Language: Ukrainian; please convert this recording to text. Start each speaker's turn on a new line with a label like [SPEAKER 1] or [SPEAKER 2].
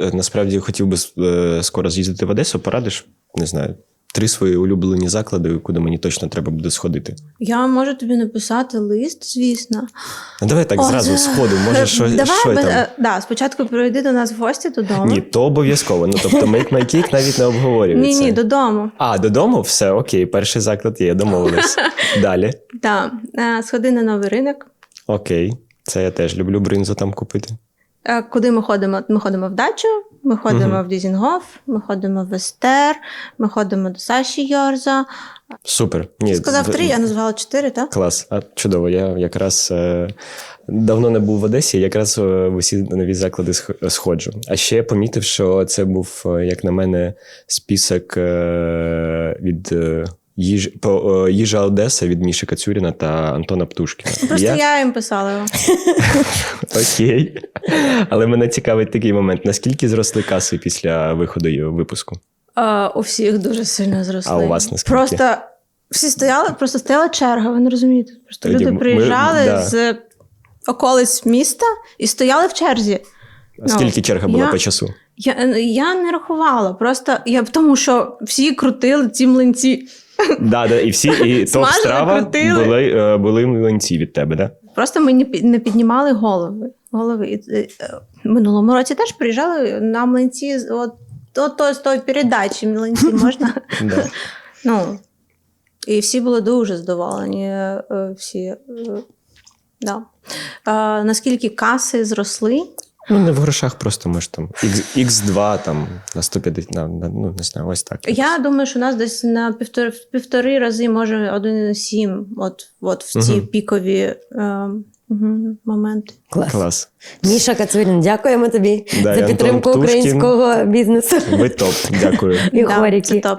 [SPEAKER 1] е, насправді хотів би е, скоро з'їздити в Одесу. Порадиш, не знаю, три свої улюблені заклади, куди мені точно треба буде сходити.
[SPEAKER 2] Я можу тобі написати лист, звісно.
[SPEAKER 1] Ну, давай так
[SPEAKER 2] О,
[SPEAKER 1] зразу
[SPEAKER 2] це-
[SPEAKER 1] сходу, може, що,
[SPEAKER 2] Давай,
[SPEAKER 1] що
[SPEAKER 2] без-
[SPEAKER 1] там.
[SPEAKER 2] е, да, спочатку прийди до нас в гості додому.
[SPEAKER 1] Ні, то обов'язково. Ну тобто Make My Cake навіть не обговорюється.
[SPEAKER 2] ні, ні, додому.
[SPEAKER 1] А, додому? Все, окей, перший заклад є, домовились. Далі.
[SPEAKER 2] Да. Е, Сходи на новий ринок.
[SPEAKER 1] Окей. Це я теж люблю бринзу там купити.
[SPEAKER 2] Е, Куди ми ходимо? Ми ходимо в дачу, ми ходимо
[SPEAKER 1] Мгм.
[SPEAKER 2] в Дізінгоф, ми ходимо в Естер, ми ходимо до Саші Йорза.
[SPEAKER 1] Супер. Ні,
[SPEAKER 2] сказав три, я назвала чотири, так?
[SPEAKER 1] Клас, а чудово. Я якраз е, давно не був в Одесі, якраз е, в усі нові заклади сходжу. А ще я помітив, що це був, е, як на мене, список е, від е, їж, по, їжа Одеса від Міші Кацюріна та Антона Птушкіна.
[SPEAKER 2] Просто
[SPEAKER 1] Я-
[SPEAKER 2] я їм писала.
[SPEAKER 1] Окей. Але мене цікавить такий момент: наскільки зросли каси після виходу випуску?
[SPEAKER 2] Е, У всіх дуже сильно зросли.
[SPEAKER 1] А у вас наскільки?
[SPEAKER 2] Просто всі стояли, просто стояла черга, ви не розумієте. Просто
[SPEAKER 1] Тоді
[SPEAKER 2] люди
[SPEAKER 1] ми-
[SPEAKER 2] приїжджали
[SPEAKER 1] да.
[SPEAKER 2] з околиць міста і стояли в черзі.
[SPEAKER 1] А скільки черга була
[SPEAKER 2] я-
[SPEAKER 1] по часу?
[SPEAKER 2] Я, я не рахувала, просто я тому, що всі крутили ці млинці.
[SPEAKER 1] Да, да, і всі, і
[SPEAKER 2] Смажили,
[SPEAKER 1] топ-страва
[SPEAKER 2] крутили.
[SPEAKER 1] були, е, були млинці від тебе, да?
[SPEAKER 2] Просто ми не пі- не піднімали голови. Голови. Е, минулому році теж приїжджали на млинці з- от, от, з тої передачі млинці можна. Ну, і всі були дуже задоволені. е, Всі, е, да. е, наскільки каси зросли,
[SPEAKER 1] Ну, не в грошах, просто ми ж там X, X2 там на 150, на, на, ну, не знаю, ось так.
[SPEAKER 2] я думаю, що у нас десь на півтори, півтори рази, може, 1,7 от, от в ці
[SPEAKER 1] Мгм.
[SPEAKER 2] пікові е, мгм, моменти.
[SPEAKER 3] Клас.
[SPEAKER 1] Клас.
[SPEAKER 3] Міша Кацурін, дякуємо тобі
[SPEAKER 1] Да,
[SPEAKER 3] за підтримку
[SPEAKER 1] Антон
[SPEAKER 3] українського бізнесу
[SPEAKER 1] Ви топ, дякую.
[SPEAKER 3] і
[SPEAKER 2] Да,
[SPEAKER 3] хоріки.
[SPEAKER 2] це топ.